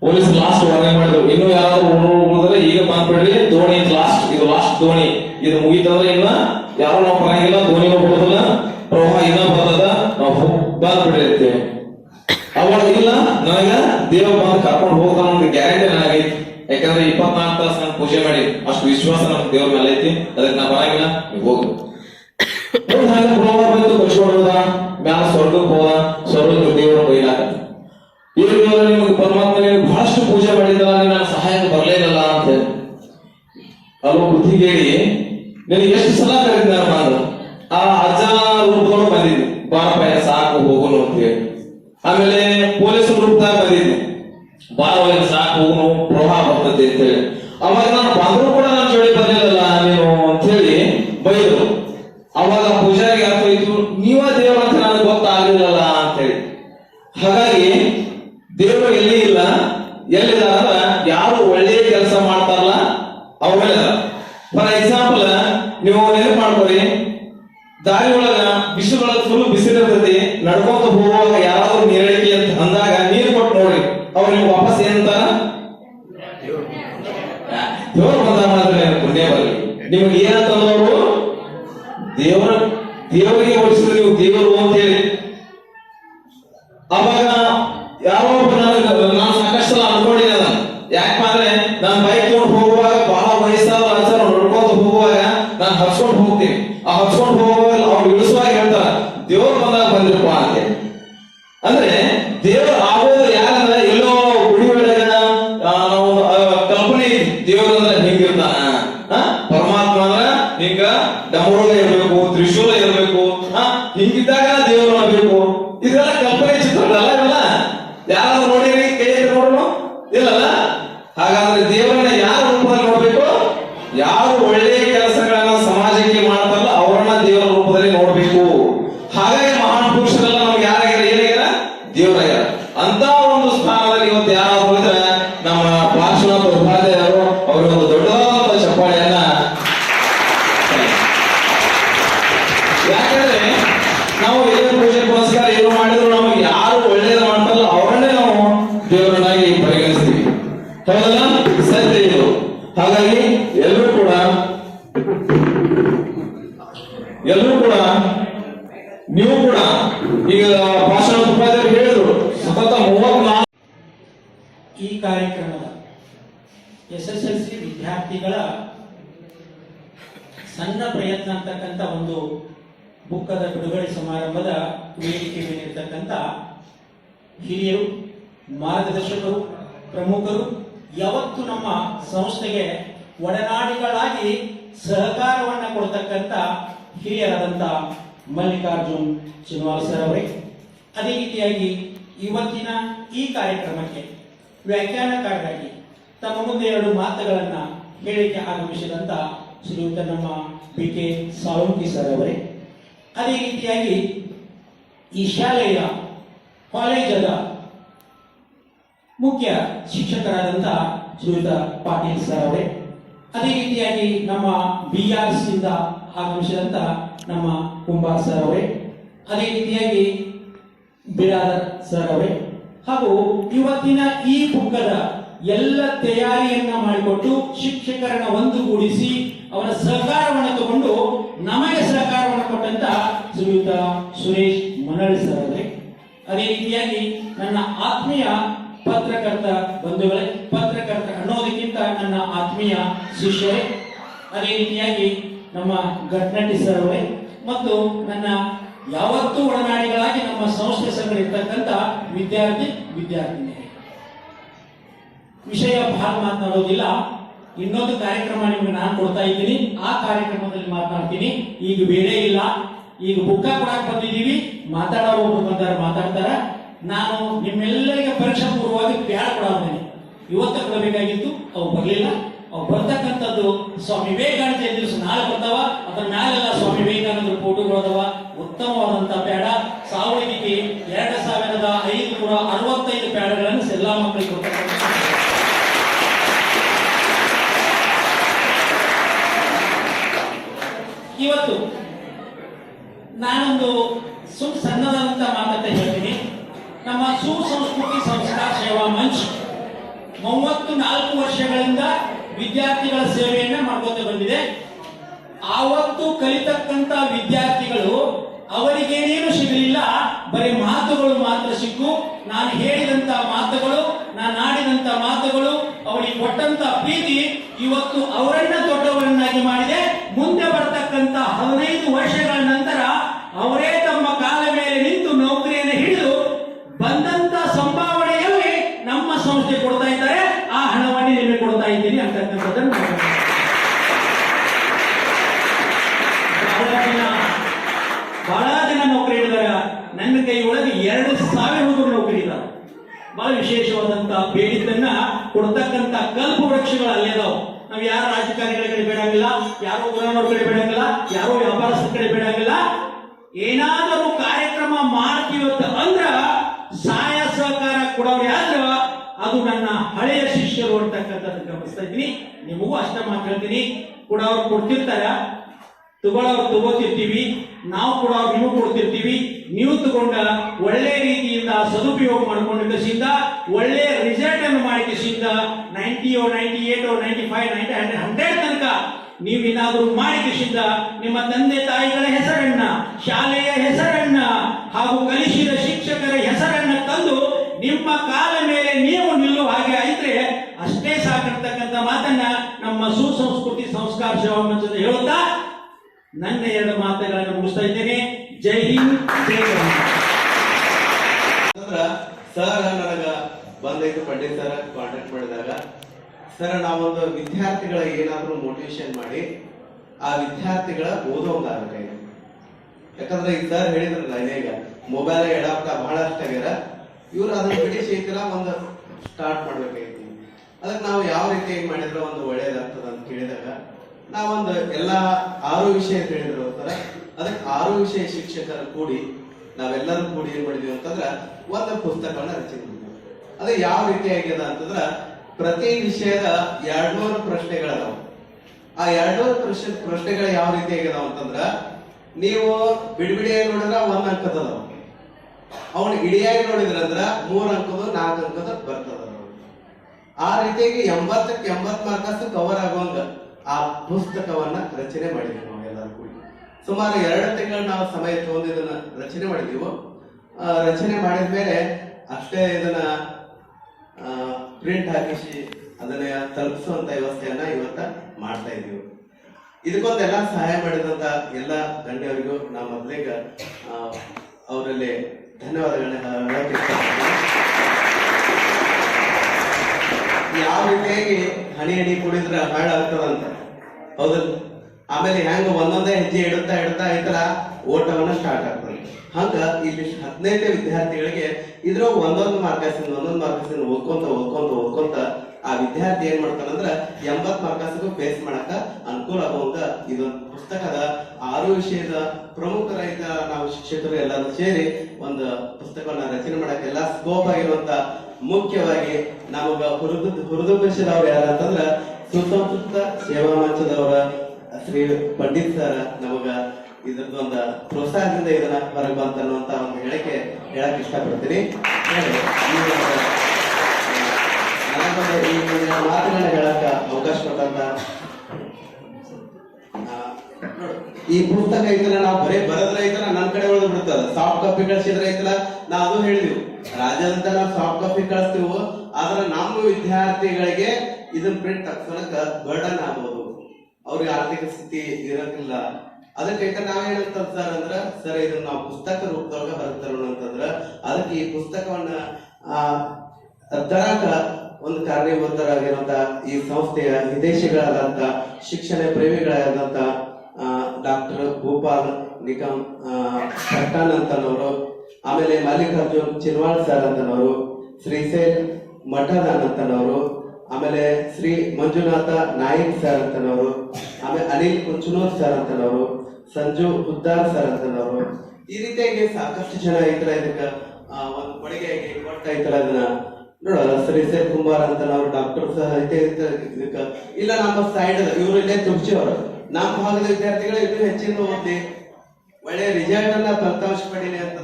ಪೊಲೀಸ್ ಲಾಸ್ಟ್ ವರ್ಣನೆ ಮಾಡಿದ್ರು. ಇನ್ನು ಉಳಿದ್ರೆ ಈಗ ಬಂದ್ಬಿಡ್ರಿ ದೋಣಿ ಲಾಸ್ಟ್ ಇದು ಲಾಸ್ಟ್ ದೋಣಿ ಇದು ಮುಗಿತಂದ್ರೆ ಇನ್ನ ಯಾರು ನಾವು ಬರಂಗಿಲ್ಲ ದೋಣಿ ಹೋಗೋದಿಲ್ಲ ಪ್ರವಾಹ ಇನ್ನ ಬರ್ತದ, ನಾವು ಬಂದ್ಬಿಡ್ರಿ ಅಂತೇಳಿ ಅವಾಗ ಇಲ್ಲ, ನನಗ ದೇವ ಬಂದು ಕರ್ಕೊಂಡು ಹೋಗ್ತಾನ ಗ್ಯಾರಂಟಿ ಯಾಕಂದ್ರೆ ಇಪ್ಪತ್ನಾಲ್ಕು ತಾಸು ನಾನು ಪೂಜೆ ಮಾಡಿ. ಅಷ್ಟು ವಿಶ್ವಾಸ ನಮ್ ದೇವ್ರ ಮೇಲೆ ಐತಿ. ಅದಕ್ಕೆ ನಾ ಬರಂಗಿಲ್ಲ, ನೀವು ಹೋಗು ಬಂತು ಮ್ಯಾಲ ಸ್ವರ್ಗಕ್ಕೆ ಹೋದ ದೇವರು ಬೈಲಾಕತ್ತ ನಿಮಗೆ ಬಹಳಷ್ಟು ಪೂಜೆ ಮಾಡಿದ್ದಲ್ಲ ನೀನು ಸಹಾಯಕ್ಕೆ ಬರಲೇ ಇಲ್ಲ ಅಂತ ಹೇಳಿ. ಅಲ್ಲೋ ಬುದ್ಧಿಗೇಡಿ? ನಿನಗೆ ಎಷ್ಟು ಸಲ ಕರೀತಾರ ಬಂದು ಆ ಅಜ್ಜ ರೂಪದೊಳಗೆ ಬಂದಿದ್ದೆ ಬಾರಪ್ಪ ಸಾಕು ಹೋಗುನು ಅಂತ ಹೇಳಿ ಆಮೇಲೆ ಪೊಲೀಸ್ ರೂಪದಾಗ ಬಂದಿದ್ದೆ ಬಾರವ ಸಾಕು ಹೋಗುನು ಪ್ರವಾಹ ಬರ್ತದೆ ಅಂತ ಹೇಳಿ ಅವಾಗ ನಾನು ಬಂದ್ರು ಕೂಡ ನನ್ನ ಜೋಡಿ ಬರ್ಲಿಲ್ಲಲ್ಲ ನೀನು ಅಂತ ಹೇಳಿ ಬೈದ್ರು ಅವಾಗ ಪೂಜಾರಿಗೆ ಅರ್ಥ ಹೋಯ್ತು ನೀವ ದೇವ್ರ ಅಂತ ನನಗೆ ಗೊತ್ತಾಗ್ಲಿಲ್ಲಲ್ಲ ಅಂತ ಹೇಳಿ ಹಾಗಾಗಿ ದೇವರು ಎಲ್ಲಿ ಇಲ್ಲ ಎಲ್ಲಿದಾರ ಅಂದ್ರ ಯಾರು ಒಳ್ಳೆಯ ಕೆಲಸ ಮಾಡ್ತಾರಲ್ಲ ಅವ್ರಲ್ಲ ಫಾರ್ ನೀವು ನೆನಪು ಮಾಡ್ಕೊರಿ ದಾರಿ ಒಳಗ ಬಿಸಿಲೊಳಗ ಫುಲ್ ಬಿಸಿಲಿರ್ತೈತಿ ನಡ್ಕೊಂತ ಹೋಗುವಾಗ ಯಾರಾದ್ರೂ ನೀರಳಿಕೆ ಅಂತ ಅಂದಾಗ ನೀರು ಕೊಟ್ಟು ನೋಡ್ರಿ ಅವ್ರು ನೀವು ವಾಪಸ್ ಏನಂತ ದೇವ್ರ. ಬಂದ ಮಾಡಿದ್ರೆ ಪುಣ್ಯ ಬರಲಿ ನಿಮ್ಗೆ ಹಿಂಗಿದ್ದಾಗ ದೇವ್ರು ಅನ್ನಬೇಕು ಇದೆಲ್ಲ ಭಾಷಣ ಉಪಾಧ್ಯಾಯರು ಹೇಳಿದ್ರು, ಸತತ ಮೂವತ್ನಾಲ್ಕು ಈ ಕಾರ್ಯಕ್ರಮದ ಎಸ್ ಎಸ್ ಎಲ್ ಸಿ ವಿದ್ಯಾರ್ಥಿಗಳ ಸಣ್ಣ ಪ್ರಯತ್ನ ಅಂತಕ್ಕಂಥ ಒಂದು ಬುಕ್ಕದ ಬಿಡುಗಡೆ ಸಮಾರಂಭದ ವೇದಿಕೆ ಮೇಲಿರ್ತಕ್ಕಂಥ ಹಿರಿಯರು, ಮಾರ್ಗದರ್ಶಕರು, ಪ್ರಮುಖರು, ಯಾವತ್ತು ನಮ್ಮ ಸಂಸ್ಥೆಗೆ ಒಡನಾಡಿಗಳಾಗಿ ಸಹಕಾರವನ್ನ ಕೊಡ್ತಕ್ಕಂಥ ಹಿರಿಯರಾದಂಥ ಮಲ್ಲಿಕಾರ್ಜುನ್ ಚಿನ್ವಾಲ್ ಸರ್ ಅವರೇ. ಅದೇ ರೀತಿಯಾಗಿ ಇವತ್ತಿನ ಈ ಕಾರ್ಯಕ್ರಮಕ್ಕೆ ವ್ಯಾಖ್ಯಾನಕಾರರಾಗಿ ತಮ್ಮ ಮುಂದೆ ಎರಡು ಮಾತುಗಳನ್ನ ಹೇಳಿಕೆ ಆಗಮಿಸಿದಂತ ಶ್ರೀಯುತ ನಮ್ಮ ಬಿ ಕೆ ಸಾಳುಂಕಿ ಸರ್ ಅವರೇ. ಅದೇ ರೀತಿಯಾಗಿ ಈ ಶಾಲೆಯ ಕಾಲೇಜದ ಮುಖ್ಯ ಶಿಕ್ಷಕರಾದಂಥ ಶ್ರೀಯುತ ಪಾಟೀಲ್ ಸರ್ ಅವರೇ. ಅದೇ ರೀತಿಯಾಗಿ ನಮ್ಮ ಬಿ ಆರ್ ಸಿಂದ ಆಗಮಿಸಿದಂತ ನಮ್ಮ ಕುಂಬಾರ್ ಸರ್ ಅವರೇ ಅದೇ ರೀತಿಯಾಗಿ ಬಿರಾದರ್ ಸರ್ ಅವರೇ ಹಾಗೂ ಇವತ್ತಿನ ಈ ಪುಕ್ಕದ ಎಲ್ಲ ತಯಾರಿಯನ್ನ ಮಾಡಿಕೊಟ್ಟು ಶಿಕ್ಷಕರನ್ನ ಒಂದುಗೂಡಿಸಿ ಅವರ ಸಹಕಾರವನ್ನು ತಗೊಂಡು ನಮಗೆ ಸಹಕಾರವನ್ನು ಕೊಟ್ಟಂತ ಶ್ರೀಯುತ ಸುರೇಶ್ ಮನಳಿ ಸರ್ ಅವರೇ ಅದೇ ರೀತಿಯಾಗಿ ನನ್ನ ಆತ್ಮೀಯ ಪತ್ರಕರ್ತ ಬಂಧುಗಳೇ, ಪತ್ರಕರ್ತ ಅನ್ನೋದಕ್ಕಿಂತ ನನ್ನ ಆತ್ಮೀಯ ಶಿಷ್ಯರೇ, ಅದೇ ರೀತಿಯಾಗಿ ನಮ್ಮ ಘಟ್ನಟಿ ಸರ್ ಮತ್ತು ನನ್ನ ಯಾವತ್ತೂ ಒಡನಾಡಿಗಳಾಗಿ ನಮ್ಮ ಸಂಸ್ಥೆ ಸಂಘ ಇರ್ತಕ್ಕಂಥ ವಿದ್ಯಾರ್ಥಿ ವಿದ್ಯಾರ್ಥಿನಿ ವಿಷಯ ಭಾಗ ಮಾತನಾಡೋದಿಲ್ಲ. ಇನ್ನೊಂದು ಕಾರ್ಯಕ್ರಮ ನಿಮಗೆ ನಾನು ಕೊಡ್ತಾ ಇದ್ದೀನಿ. ಆ ಕಾರ್ಯಕ್ರಮದಲ್ಲಿ ಮಾತನಾಡ್ತೀನಿ. ಈಗ ಬೇರೆ ಇಲ್ಲ. ಈಗ ಬುಕ್ಕ ಕೊಡಕ್ ಬಂದಿದ್ದೀವಿ. ಮಾತಾಡೋರು ಬಂದಾರೆ, ಮಾತಾಡ್ತಾರ. ನಾನು ನಿಮ್ಮೆಲ್ಲರಿಗೆ ಪರೀಕ್ಷಾ ಪೂರ್ವವಾಗಿ ಪ್ಯಾಡ ಕೊಡೋದೇನೆ ಇವತ್ತು ಕೊಡಬೇಕಾಗಿತ್ತು, ಅವು ಬರಲಿಲ್ಲ. ಬರ್ತಕ್ಕಂಥದ್ದು ಸ್ವಾಮಿ ವಿವೇಕಾನಂದ ಜಯಂತಿ ದಿವಸ ನಾಳೆ ಬರ್ತಾವ ಅದರ ಮ್ಯಾಲೆಲ್ಲ ಸ್ವಾಮಿ ವಿವೇಕಾನಂದ ಫೋಟೋಗಳು ಅದಾವ. ಉತ್ತಮವಾದಂತಹ ಪ್ಯಾಡ. ಸಾವಳಿಗೆ ಎರಡು ಸಾವಿರದ ಐದು ನೂರ ಅರವತ್ತೈದು ಪ್ಯಾಡಗಳನ್ನು ಎಲ್ಲಾ ಮಕ್ಕಳಿಗೆ ಇವತ್ತು ನಾನೊಂದು ಸುಮ್ ಸಣ್ಣದಾದಂಥ ಮಾತನ್ನ ಹೇಳ್ತೀನಿ. ನಮ್ಮ ಸುಸಂಸ್ಕೃತಿ ಸಂಸ್ಕಾರ ಸೇವಾ ಮಂಚ್ ಮೂವತ್ತು ನಾಲ್ಕು ವರ್ಷಗಳಿಂದ ವಿದ್ಯಾರ್ಥಿಗಳ ಸೇವೆಯನ್ನ ಮಾಡ್ಕೊತ ಬಂದಿದೆ. ಆವತ್ತು ಕಲಿತಕ್ಕಂತ ವಿದ್ಯಾರ್ಥಿಗಳು ಅವರಿಗೇನೇನು ಸಿಗಲಿಲ್ಲ, ಬರೀ ಮಾತುಗಳು ಮಾತ್ರ ಸಿಕ್ಕು. ನಾನು ಹೇಳಿದಂತ ಮಾತುಗಳು, ನಾನು ಆಡಿದಂತ ಮಾತುಗಳು, ಅವರಿಗೆ ಕೊಟ್ಟಂತ ಪ್ರೀತಿ ಇವತ್ತು ಅವರನ್ನ ದೊಡ್ಡವರನ್ನಾಗಿ ಮಾಡಿದೆ. ಮುಂದೆ ಬರ್ತಕ್ಕಂತ ಹದಿನೈದು ವರ್ಷಗಳ ನಂತರ ಅವರೇ ಕಲ್ಪ ವೃಕ್ಷಗಳು ಅಲ್ಲೇ ಅದಾವ ನಾವ್ ಯಾರು ರಾಜಕಾರಣಿಗಳ ಕಡೆ ಬೇಡಂಗಿಲ್ಲ, ಯಾರೋ ಗುರುನವ್ರ ಕಡೆ ಬೇಡಂಗಿಲ್ಲ, ಯಾರೋ ವ್ಯಾಪಾರಸ್ಥರ ಕಡೆ ಬೇಡಂಗಿಲ್ಲ. ಏನಾದರೂ ಕಾರ್ಯಕ್ರಮ ಮಾಡ್ತೀವತ್ತ ಅಂದ್ರ ಸಹಾಯ ಸಹಕಾರ ಕೊಡೋರು ಯಾರ, ಅದು ನನ್ನ ಹಳೆಯ ಶಿಷ್ಯರು ಅಂತಕ್ಕಂಥದ್ದು ಗಮನಿಸ್ತಾ ಇದ್ದೀನಿ. ನಿಮಗೂ ಅಷ್ಟೇ ಮಾತಾಡ್ತೀನಿ ಕೂಡ ಅವ್ರು ಕೊಡ್ತಿರ್ತಾರ. ತಗೊಳ್ಳೋರು ತಗೋತಿರ್ತೀವಿ. ನಾವು ಕೂಡ ನೀವು ಕೊಡ್ತಿರ್ತೀವಿ. ನೀವು ತಗೊಂಡ ಒಳ್ಳೆ ರೀತಿಯಿಂದ ಸದುಪಯೋಗ ಮಾಡಿಕೊಂಡಿದ್ದ ಒಳ್ಳೆಯ ಒಳ್ಳೆ ರಿಸಲ್ಟ್ ಅನ್ನು ಮಾಡಿ ಕಸಿಂದ ninety eight ninety five ninety hundred ತನಕ ನೀವೇನಾದರೂ ಮಾಡಿ ಕಸಿಂದ ನಿಮ್ಮ ತಂದೆ ತಾಯಿಗಳ ಹೆಸರನ್ನ, ಶಾಲೆಯ ಹೆಸರನ್ನ ಹಾಗೂ ಕಲಿಸಿದ ಶಿಕ್ಷಕರ ಹೆಸರನ್ನ ತಂದು ನಿಮ್ಮ ಕಾಲ ಮೇಲೆ ನೀವು ನಿಲ್ಲುವ ಹಾಗೆ ಆಯ್ತ್ರೆ ಅಷ್ಟೇ ಸಾಕಿರ್ತಕ್ಕಂಥ ಮಾತನ್ನ ನಮ್ಮ ಸುಸಂಸ್ಕೃತಿ ಸಂಸ್ಕಾರ ಸೇವಾ ಮಂಚದ ಹೇಳುತ್ತಾ, ನನ್ನ ಎರಡು ಮಾತುಗಳನ್ನು ಮುಗಿಸ್ತಾ ಇದ್ದೇನೆ. ಜೈ ಹಿಂದ್, ಜೈ ಸರ್, ನನಗ ಬಂದೈತು ಪಂಡಿತ್ ಸರ್ ಕಾಂಟ್ಯಾಕ್ಟ್ ಮಾಡಿದಾಗ. ಸರ್, ನಾವೊಂದು ವಿದ್ಯಾರ್ಥಿಗಳ ಏನಾದರೂ ಮೋಟಿವೇಶನ್ ಮಾಡಿ, ಆ ವಿದ್ಯಾರ್ಥಿಗಳ ಓದೋಂಗಾಗುತ್ತೆ ಯಾಕಂದ್ರೆ ಈ ಸರ್ ಹೇಳಿದ್ರಲ್ಲ ಈಗ ಮೊಬೈಲ್ ಎಡಾಪ್ಟ ಬಹಳಷ್ಟು ಆಗ್ಯಾರ. ಇವ್ರು ಅದನ್ನ ಬಿಡಿಸಿ ತರ ಒಂದು ಸ್ಟಾರ್ಟ್ ಮಾಡ್ಬೇಕಾಗಿತ್ತು. ಅದಕ್ಕೆ ನಾವು ಯಾವ ರೀತಿ ಮಾಡಿದ್ರೆ ಒಂದು ಒಳ್ಳೇದಾಗ್ತದ ಅಂತ ಕೇಳಿದಾಗ, ನಾವೊಂದು ಎಲ್ಲ ಆರು ವಿಷಯ ಹೇಳಿದ್ರು ಸರ. ಅದಕ್ಕೆ ಆರು ವಿಷಯ ಶಿಕ್ಷಕರು ಕೂಡಿ ನಾವೆಲ್ಲರೂ ಕೂಡಿ ಏನ್ ಮಾಡಿದ್ವಿ ಅಂತಂದ್ರ, ಒಂದು ಪುಸ್ತಕವನ್ನ ರಚನೆ ಮಾಡಿದ್ವಿ ಅದು ಯಾವ ರೀತಿ ಆಗ್ಯದ ಅಂತಂದ್ರ ಪ್ರತಿ ವಿಷಯದ ಎರಡ್ನೂರು ಪ್ರಶ್ನೆಗಳದಾವ. ಆ ಎರಡ್ನೂರು ಪ್ರಶ್ನೆ ಪ್ರಶ್ನೆಗಳು ಯಾವ ರೀತಿ ಆಗ್ಯದಾವ ಅಂತಂದ್ರ ನೀವು ಬಿಡಿಬಿಡಿಯಾಗಿ ನೋಡಿದ್ರ ಒಂದ್ ಅಂಕದ ಅದಾವ. ಅವನು ಇಡಿಯಾಗಿ ನೋಡಿದ್ರಂದ್ರ ಮೂರ್ ಅಂಕದ ನಾಲ್ಕು ಅಂಕದ ಬರ್ತದ ಆ ರೀತಿಯಾಗಿ ಎಂಬತ್ತಕ್ಕೆ ಎಂಬತ್ ಮಾರ್ಕಸ್ ಕವರ್ ಆಗುವಂಗ ಆ ಪುಸ್ತಕವನ್ನ ರಚನೆ ಮಾಡಿದ್ವಿ ನಾವು ಎಲ್ಲರೂ ಕೂಡಿ. ಸುಮಾರು ಎರಡು ತಿಂಗಳು ನಾವು ಸಮಯ ತಗೊಂಡು ಇದನ್ನ ರಚನೆ ಮಾಡಿದೀವು. ರಚನೆ ಮಾಡಿದ ಮೇಲೆ ಅಷ್ಟೇ ಇದನ್ನ ಪ್ರಿಂಟ್ ಹಾಕಿಸಿ ಅದನ್ನ ತಲುಪಿಸುವಂತ ವ್ಯವಸ್ಥೆಯನ್ನ ಇವತ್ತ ಮಾಡ್ತಾ ಇದೀವಿ ಇದಕ್ಕೊಂದೆಲ್ಲ ಸಹಾಯ ಮಾಡಿದಂತ ಎಲ್ಲ ಗಣ್ಯರಿಗೂ ನಾವು ಮೊದಲಿಗ ಅವರಲ್ಲಿ ಧನ್ಯವಾದಗಳನ್ನ ಯಾವ ರೀತಿಯಾಗಿ ಹಣಿ ಹಣಿ ಕುಡಿದ್ರೆ ಹಾಳಾಗ್ತದಂತ ಹೌದಲ್ಲ ಆಮೇಲೆ ಹೆಂಗ ಒಂದೊಂದೇ ಹೆಜ್ಜೆ ಇಡುತ್ತಾ ಇಡ್ತಾ ಇದ್ರ ಓಟವನ್ನ ಸ್ಟಾರ್ಟ್ ಆಗ್ತದೆ. ಹಂಗ ಇಲ್ಲಿ ಹದಿನೈದು ವಿದ್ಯಾರ್ಥಿಗಳಿಗೆ ಇದ್ರ ಒಂದೊಂದು ಮಾರ್ಕಸಿನ ಒಂದೊಂದು ಮಾರ್ಕಸಿನ ಓದ್ಕೊಂತ ಓದ್ಕೊಂತ ಓದ್ಕೊಂತ ಆ ವಿದ್ಯಾರ್ಥಿ ಏನ್ ಮಾಡ್ತಾನಂದ್ರ ಎಂಬತ್ ಮಾರ್ಕಸ್ಗೂ ಫೇಸ್ ಮಾಡಕ ಅನುಕೂಲ ಆಗುವಂತ ಇದೊಂದು ಪುಸ್ತಕದ ಆರು ವಿಷಯದ ಪ್ರಮುಖರಾದ ನಾವು ಶಿಕ್ಷಕರು ಎಲ್ಲರೂ ಸೇರಿ ಒಂದು ಪುಸ್ತಕವನ್ನ ರಚನೆ ಮಾಡಕ್ಕೆ ಎಲ್ಲ ಸ್ಕೋಪ್ ಆಗಿರುವಂತ ಮುಖ್ಯವಾಗಿ ನಮಗ ಹುರಿದು ಹುರಿದುಂಬಿಸಿದವ್ರು ಯಾರಂತಂದ್ರ ಸುಸಂಸ್ಕೃತ ಸೇವಾ ಮಂಚದವರ ಶ್ರೀ ಪಂಡಿತ್ ಸರ್ ನಮಗ ಇದ್ರದ್ದು ಒಂದು ಪ್ರೋತ್ಸಾಹದಿಂದ ಇದನ್ನ ಹೊರಗೆ ಬಂತ ಅನ್ನುವಂತ ಒಂದು ಹೇಳಿಕೆ ಹೇಳಕ್ ಇಷ್ಟಪಡ್ತೀನಿ. ಈ ಮಾತುಗಳನ್ನ ಹೇಳಕ್ಕ ಅವಕಾಶ ಕೊಟ್ಟಂತ ಈ ಪುಸ್ತಕ ಐತಲ್ಲ ನಾವು ಬರೀ ಬರದ್ರ ಐತಲ್ಲ ನನ್ನ ಕಡೆ ಉಳಿದು ಬಿಡ್ತದ ಸಾಫ್ಟ್ ಕಾಪಿ ಕಳ್ಸಿದ್ರೆ ಐತಲ್ಲ ನಾ ಅದು ಹೇಳಿದ್ವಿ ರಾಜ್ಯದಂತ ನಾವು ಸಾಫ್ಟ್ ಕಾಪಿ ಕಳಿಸ್ತೀವೋ, ಆದ್ರೆ ನಮ್ಮ ವಿದ್ಯಾರ್ಥಿಗಳಿಗೆ ಇದನ್ನ ಪ್ರಿಂಟ್ ತಕ್ಷಣಕ್ಕ ಬರ್ಡನ್ ಆಗ್ಬೋದು. ಅವ್ರಿಗೆ ಆರ್ಥಿಕ ಸ್ಥಿತಿ ಇರಕ್ಕಿಲ್ಲ ನಾವ್ ನಾವೇನಂತ ಸರ್ ಅಂದ್ರ ಸರ್ ಇದನ್ನ ನಾವು ಪುಸ್ತಕ ರೂಪದೊಳಗ ಹೊರತರೋಣ ಅಂತಂದ್ರ, ಅದಕ್ಕೆ ಈ ಪುಸ್ತಕವನ್ನ, ಆ, ತರಾಕ ಒಂದು ಕಾರಣೀಭೂತರಾಗಿರುವಂತ ಈ ಸಂಸ್ಥೆಯ ವಿದೇಶಿಗಳಾದಂತ ಶಿಕ್ಷಣ ಪ್ರೇಮಿಗಳಾದಂತ ಡಾಕ್ಟರ್ ಗೋಪಾಲ್ ನಿಗಮ್ ಪಟ್ಟಾನ್ ಅಂತನವರು, ಆಮೇಲೆ ಮಲ್ಲಿಕಾರ್ಜುನ್ ಚಿನ್ವಾಳ್ ಸರ್ ಅಂತನವರು ಶ್ರೀಶೈಲ್ ಮಠದಾನ್ ಅಂತನವರು, ಆಮೇಲೆ ಶ್ರೀ ಮಂಜುನಾಥ ನಾಯಕ್ ಸರ್ ಅಂತನವರು, ಆಮೇಲೆ ಅನಿಲ್ ಕುಂಚನೂರ್ ಸರ್ ಅಂತನವರು ಸಂಜು ಹುದ್ದಾರ್ ಸರ್ ಅಂತನವರು ಈ ರೀತಿಯಾಗಿ ಸಾಕಷ್ಟು ಜನ ಇತರ ಇದಕ್ಕ ಆ, ಒಂದು ಕೊಡುಗೆಯಾಗಿ ಕೊಡ್ತಾ ಇದ್ರ ಅದನ್ನ. ನೋಡೋ ಶ್ರೀಶೈಲ್ ಕುಮಾರ್ ಅಂತ ನಾವು ಡಾಕ್ಟರ್ ಸಹ ಇದಕ್ಕ ಇಲ್ಲ ನಮ್ಮ ಸೈಡ್ ಇವರು ಇಲ್ಲೇ ಅವರು. ನಮ್ಮ ಭಾಗದ ವಿದ್ಯಾರ್ಥಿಗಳು ಇನ್ನೂ ಹೆಚ್ಚಿನ ಓದಿ ಒಳ್ಳೆ ರಿಸಲ್ಟ್ ಅನ್ನ ಫಲಿತಾಂಶ ಪಡೀಲಿ ಅಂತ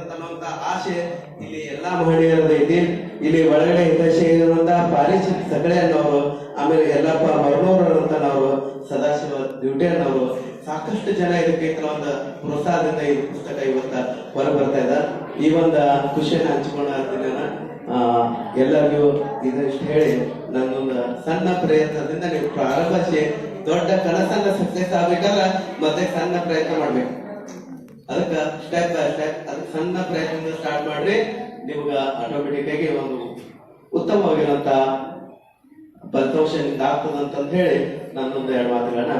ಆಸೆ. ಇಲ್ಲಿ ಎಲ್ಲಾ ಮಹಿಳೆಯರದ ಇದೆ. ಇಲ್ಲಿ ಒಳಗಡೆ ಪಾರಿಚಿತ್ ಸಗಳೆ ಅನ್ನೋರು ಆಮೇಲೆ ಎಲ್ಲಪ್ಪ ಮರನೂರು ನಾವು ಸದಾಶಿವ ಡ್ಯೂಟಿ ಅನ್ನೋರು ಸಾಕಷ್ಟು ಜನ ಇದಕ್ಕೆ ಕೆಲವೊಂದು ಪ್ರೋತ್ಸಾಹದಿಂದ ಈ ಪುಸ್ತಕ ಇವತ್ತ ಹೊರ ಬರ್ತಾ ಇದೆ. ಈ ಒಂದು ಖುಷಿಯನ್ನ ಹಂಚಿಕೊಂಡ ದಿನ ಎಲ್ಲರಿಗೂ ಇದಿಷ್ಟು ಹೇಳಿ ನನ್ನೊಂದು ಸಣ್ಣ ಪ್ರಯತ್ನದಿಂದ ನೀವು ಪ್ರಾರಂಭಿಸಿ, ದೊಡ್ಡ ಕನಸನ್ನ ಸಕ್ಸೆಸ್ ಆಗ್ಬೇಕಲ್ಲ ಮತ್ತೆ ಸಣ್ಣ ಪ್ರಯತ್ನ ಮಾಡ್ಬೇಕು. ಅದಕ್ಕ ಸ್ಟೆಪ್ ಬೈ ಸ್ಟೆಪ್ ಅದಕ್ಕೆ ಸಣ್ಣ ಪ್ರಯತ್ನದಿಂದ ಸ್ಟಾರ್ಟ್ ಮಾಡ್ರಿ, ನಿಮ್ಗ ಆಟೋಮೆಟಿಕ್ ಆಗಿ ಒಂದು ಉತ್ತಮವಾಗಿರುವಂತ ಫಲಿತಾಂಶ ಆಗ್ತದಂತ ಹೇಳಿ ನನ್ನೊಂದು ಎರಡು ಮಾತುಗಳನ್ನ.